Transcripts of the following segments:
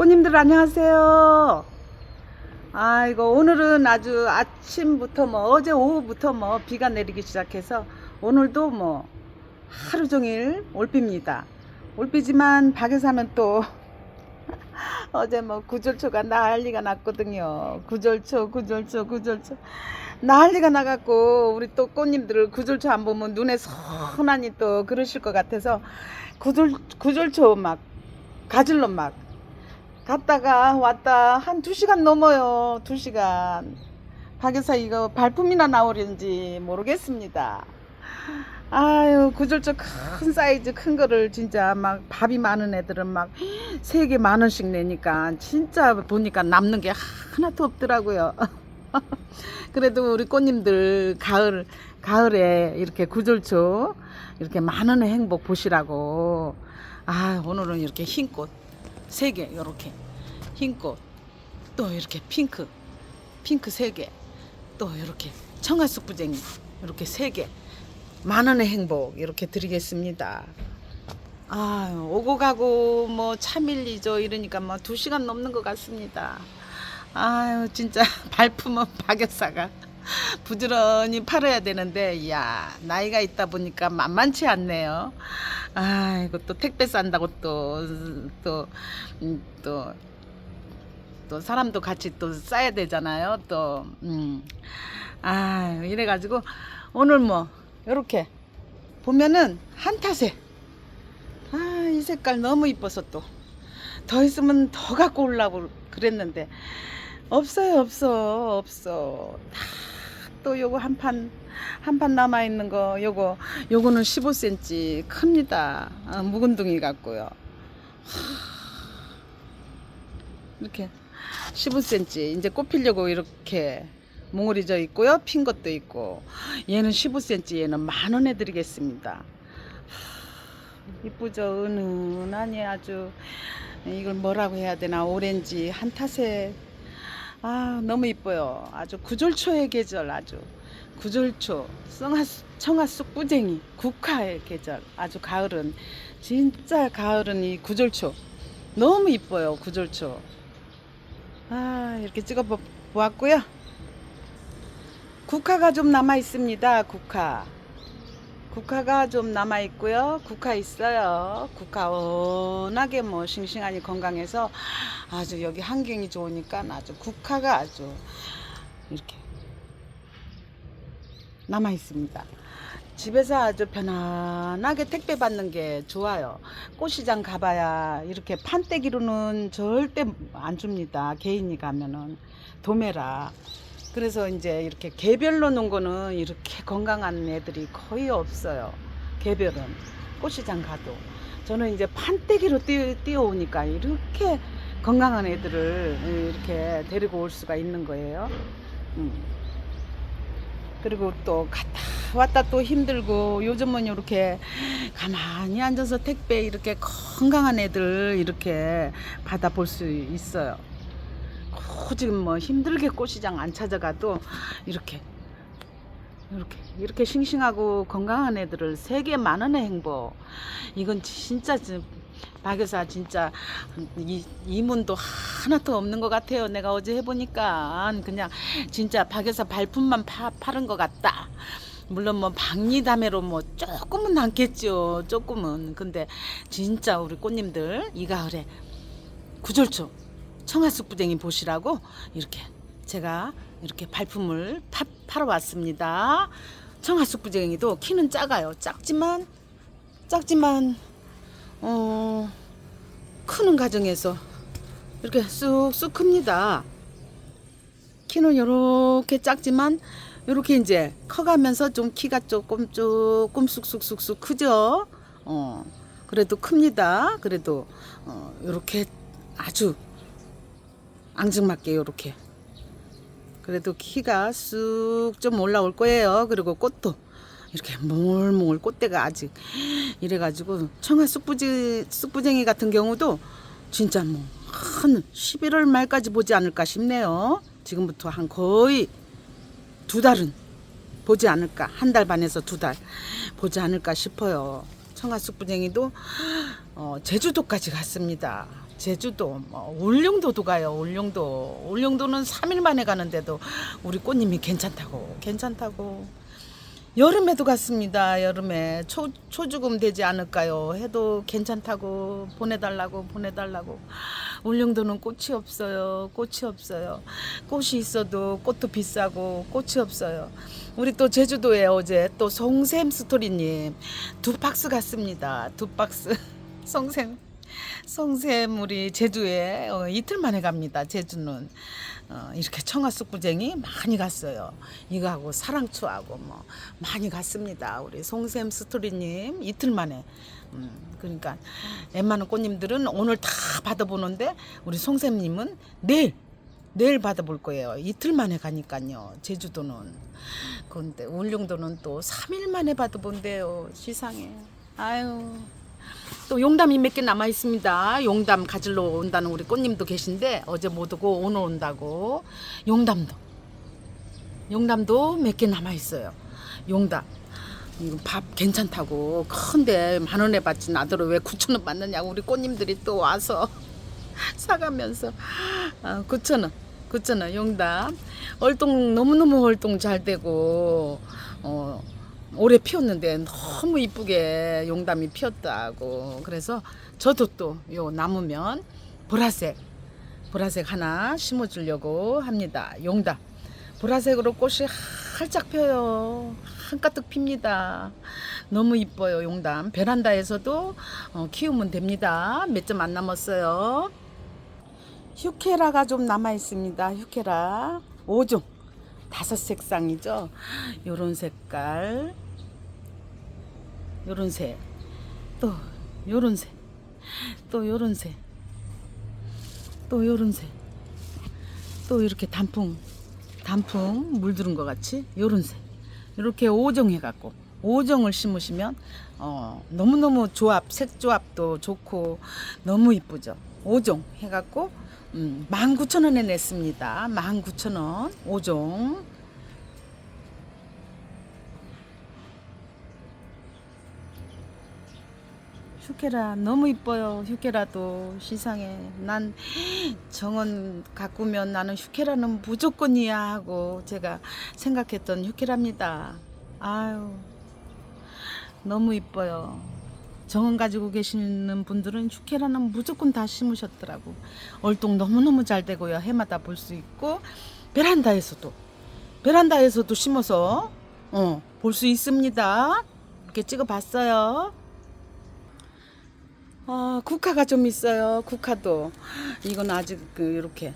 꽃님들 안녕하세요. 아이고 오늘은 아주 아침부터 뭐 어제 오후부터 뭐 비가 내리기 시작해서 오늘도 뭐 하루 종일 올비입니다. 올비지만 밖에서는 또 어제 뭐 구절초가 난리가 났거든요. 구절초, 구절초, 구절초. 난리가 나갖고 우리 또 꽃님들 구절초 안 보면 눈에 선하니 또 그러실 것 같아서 구절, 구절초 막 가질러 막 갔다가 왔다 한 두 시간 넘어요. 두 시간. 밖에서 이거 발품이나 나오는지 모르겠습니다. 아유 구절초 큰 사이즈 큰 거를 진짜 막 밥이 많은 애들은 막 세 개 만 원씩 내니까 진짜 보니까 남는 게 하나도 없더라고요. 그래도 우리 꽃님들 가을 가을에 이렇게 구절초 이렇게 만 원의 행복 보시라고 아 오늘은 이렇게 흰 꽃 세 개 이렇게 흰꽃 또 이렇게 핑크 핑크 세 개 또 이렇게 청아쑥 부쟁이 이렇게 세 개 만 원의 행복 이렇게 드리겠습니다. 아 오고 가고 뭐차 밀리죠 이러니까 뭐 두 시간 넘는 것 같습니다. 아유 진짜 발품은 박여사가 부지런히 팔아야 되는데 야 나이가 있다 보니까 만만치 않네요. 아 이거 또 택배 싼다고 또또또 음, 또, 또 사람도 같이 또 싸야 되잖아요. 또. 음. 아 이래가지고 오늘 뭐 이렇게 보면은 한타세 아이 색깔 너무 이뻐서 또. 더 있으면 더 갖고 오려고 그랬는데. 없어요 없어 없어. 다 또 요거 한 판 한 판 남아 있는 거 요거. 요거는 15cm 큽니다. 아, 묵은둥이 같고요. 이렇게 15cm 이제 꽃 피려고 이렇게 몽울이 져 있고요. 핀 것도 있고. 얘는 15cm 얘는 만 원에 드리겠습니다. 이쁘죠? 은은하니 아주 이걸 뭐라고 해야 되나? 오렌지 한타색 아 너무 이뻐요. 아주 구절초의 계절 아주 구절초 성하, 청하쑥 뿌쟁이 국화의 계절 아주 가을은 진짜 가을은 이 구절초. 너무 이뻐요 구절초. 아 이렇게 찍어 보- 보았고요. 국화가 좀 남아 있습니다 국화 국화가 좀 남아 있고요. 국화 있어요. 국화 워낙에 뭐 싱싱하니 건강해서 아주 여기 환경이 좋으니까 아주 국화가 아주 이렇게 남아 있습니다. 집에서 아주 편안하게 택배 받는 게 좋아요. 꽃시장 가봐야 이렇게 판때기로는 절대 안 줍니다. 개인이 가면은 도매라. 그래서 이제 이렇게 개별로 놓은 거는 이렇게 건강한 애들이 거의 없어요. 개별은 꽃시장 가도 저는 이제 판때기로 뛰어, 뛰어 오니까 이렇게 건강한 애들을 이렇게 데리고 올 수가 있는 거예요. 음. 그리고 또 갔다 왔다 또 힘들고 요즘은 이렇게 가만히 앉아서 택배 이렇게 건강한 애들 이렇게 받아볼 수 있어요. 고 지금 뭐 힘들게 꽃시장 안 찾아가도 이렇게 이렇게 이렇게 싱싱하고 건강한 애들을 세계 만 원의 행복 이건 진짜 지- 박여사 진짜 이 이문도 하나도 없는 것 같아요. 내가 어제 해보니까 그냥 진짜 박 여사 발품만 파, 파는 것 같다. 물론 뭐 박리담회로 뭐 조금은 남겠죠. 조금은 근데 진짜 우리 꽃님들 이 가을에 구절초 청아쑥 부쟁이 보시라고 이렇게 제가 이렇게 발품을 파, 팔아 왔습니다. 청아쑥 부쟁이도 키는 작아요. 작지만 작지만 어 크는 과정에서 이렇게 쑥쑥 큽니다. 키는 이렇게 작지만 이렇게 이제 커가면서 좀 키가 조금 조금 쑥쑥쑥쑥 크죠. 어 그래도 큽니다. 그래도 어 이렇게 아주 앙증맞게 이렇게 그래도 키가 쑥 좀 올라올 거예요. 그리고 꽃도 이렇게 몽글몽글 꽃대가 아직 이래가지고 청아 쑥부지 쑥부쟁이 같은 경우도 진짜 뭐 한 11월 말까지 보지 않을까 싶네요. 지금부터 한 거의 두 달은 보지 않을까 한 달 반에서 두 달 보지 않을까 싶어요. 청아 쑥부쟁이도 어, 제주도까지 갔습니다. 제주도, 뭐 울릉도도 가요. 울릉도. 울릉도는 3일 만에 가는데도 우리 꽃님이 괜찮다고, 괜찮다고. 여름에도 갔습니다. 여름에 초 초죽음 되지 않을까요? 해도 괜찮다고 보내달라고 보내달라고. 울릉도는 꽃이 없어요. 꽃이 없어요. 꽃이 있어도 꽃도 비싸고 꽃이 없어요. 우리 또 제주도에 어제 또 송샘 스토리님 두 박스 갔습니다. 두 박스 송샘 송샘 우리 제주에 어, 이틀 만에 갑니다. 제주는 어, 이렇게 청아쑥부쟁이 많이 갔어요. 이거하고 사랑초하고 뭐 많이 갔습니다. 우리 송샘 스토리님 이틀 만에. 음, 그러니까 웬만한 꽃님들은 오늘 다 받아보는데 우리 송샘님은 내일 내일 받아볼 거예요. 이틀 만에 가니까요. 제주도는. 그런데 울릉도는 또 3일 만에 받아본대요. 시상에. 아유. 또 용담이 몇 개 남아 있습니다. 용담 가지러 온다는 우리 꽃님도 계신데 어제 못 오고 오늘 온다고. 용담도. 용담도 몇 개 남아 있어요. 용담. 이거 밥 괜찮다고 큰데 만 원에 받지 나더러 왜 9천 원 받느냐고 우리 꽃님들이 또 와서 사가면서 아, 9천 원 9천 원 용담 월동 너무너무 월동 잘 되고 어 올해 피었는데 너무 이쁘게 용담이 피었다고. 그래서 저도 또 요 남으면 보라색 보라색 하나 심어주려고 합니다. 용담. 보라색으로 꽃이 활짝 펴요. 한가득 핍니다. 너무 이뻐요 용담. 베란다에서도 어, 키우면 됩니다. 몇 점 안 남았어요. 휴케라가 좀 남아 있습니다. 휴케라. 5종 다섯 색상이죠. 요런 색깔, 요런 색, 또 요런 색, 또 요런 색, 또 요런 색, 또 이렇게 단풍, 단풍 물들은 것 같이 요런 색, 이렇게 5종 해 갖고 5종을 심으시면 어, 너무너무 조합, 색 조합도 좋고 너무 이쁘죠. 5종 해 갖고 음, 19,000원에 냈습니다. 19,000원 5종. 휴케라 너무 이뻐요. 휴케라도 시상에 난 정원 가꾸면 나는 휴케라는 무조건이야 하고 제가 생각했던 휴케라입니다. 아유 너무 이뻐요. 정원 가지고 계시는 분들은 휴케라는 무조건 다 심으셨더라고. 얼동 너무너무 잘 되고요. 해마다 볼 수 있고 베란다에서도 베란다에서도 심어서 어, 볼 수 있습니다. 이렇게 찍어 봤어요. 아, 국화가 좀 있어요. 국화도 이건 아직 그 이렇게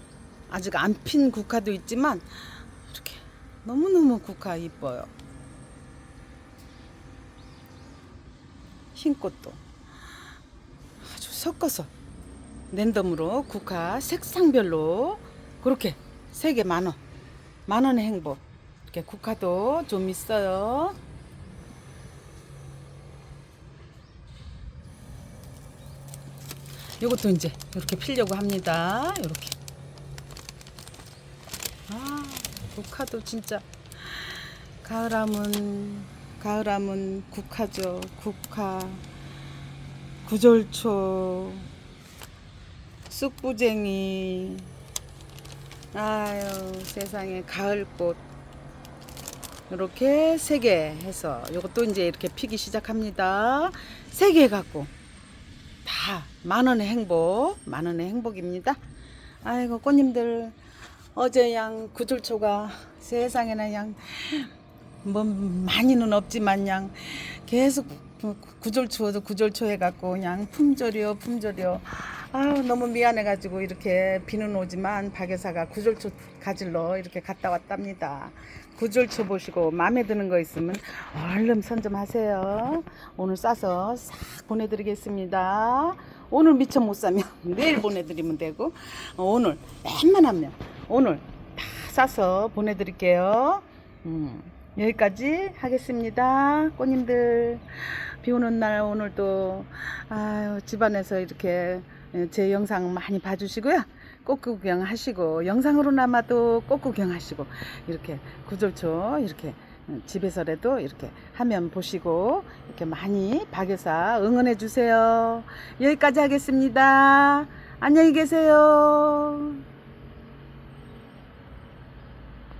아직 안 핀 국화도 있지만 이렇게 너무너무 국화 이뻐요. 흰 꽃도. 아주 섞어서. 랜덤으로 국화 색상별로 그렇게 세 개 만원. 만원의 행복. 이렇게 국화도 좀 있어요. 요것도 이제 이렇게 피려고 합니다. 이렇게. 아 국화도 진짜. 가을하면 가을하면 국화죠. 국화, 구절초, 쑥부쟁이. 아유 세상에 가을꽃 이렇게 세 개 해서 이것도 이제 이렇게 피기 시작합니다. 세 개 갖고 다 만 원의 행복, 만 원의 행복입니다. 아이고 꽃님들 어제 양 구절초가 세상에나 양 뭐 많이는 없지만 양 계속 구- 구절초도 구절초 해갖고 그냥 품절이요 품절이요. 아우 너무 미안해가지고 이렇게 비는 오지만 박여사가 구절초 가질러 이렇게 갔다 왔답니다. 구절초 보시고 마음에 드는 거 있으면 얼른 선점하세요. 오늘 싸서 싹 보내드리겠습니다. 오늘 미처 못 사면 내일 보내드리면 되고 어, 오늘 웬만하면 오늘 다 싸서 보내드릴게요. 음. 여기까지 하겠습니다. 꽃님들 비 오는 날 오늘도 아유 집안에서 이렇게 제 영상 많이 봐주시고요. 꽃 구경하시고 영상으로나마도 꽃 구경하시고 이렇게 구절초 이렇게 집에서라도 이렇게 하면 보시고 이렇게 많이 박여사 응원해 주세요. 여기까지 하겠습니다. 안녕히 계세요.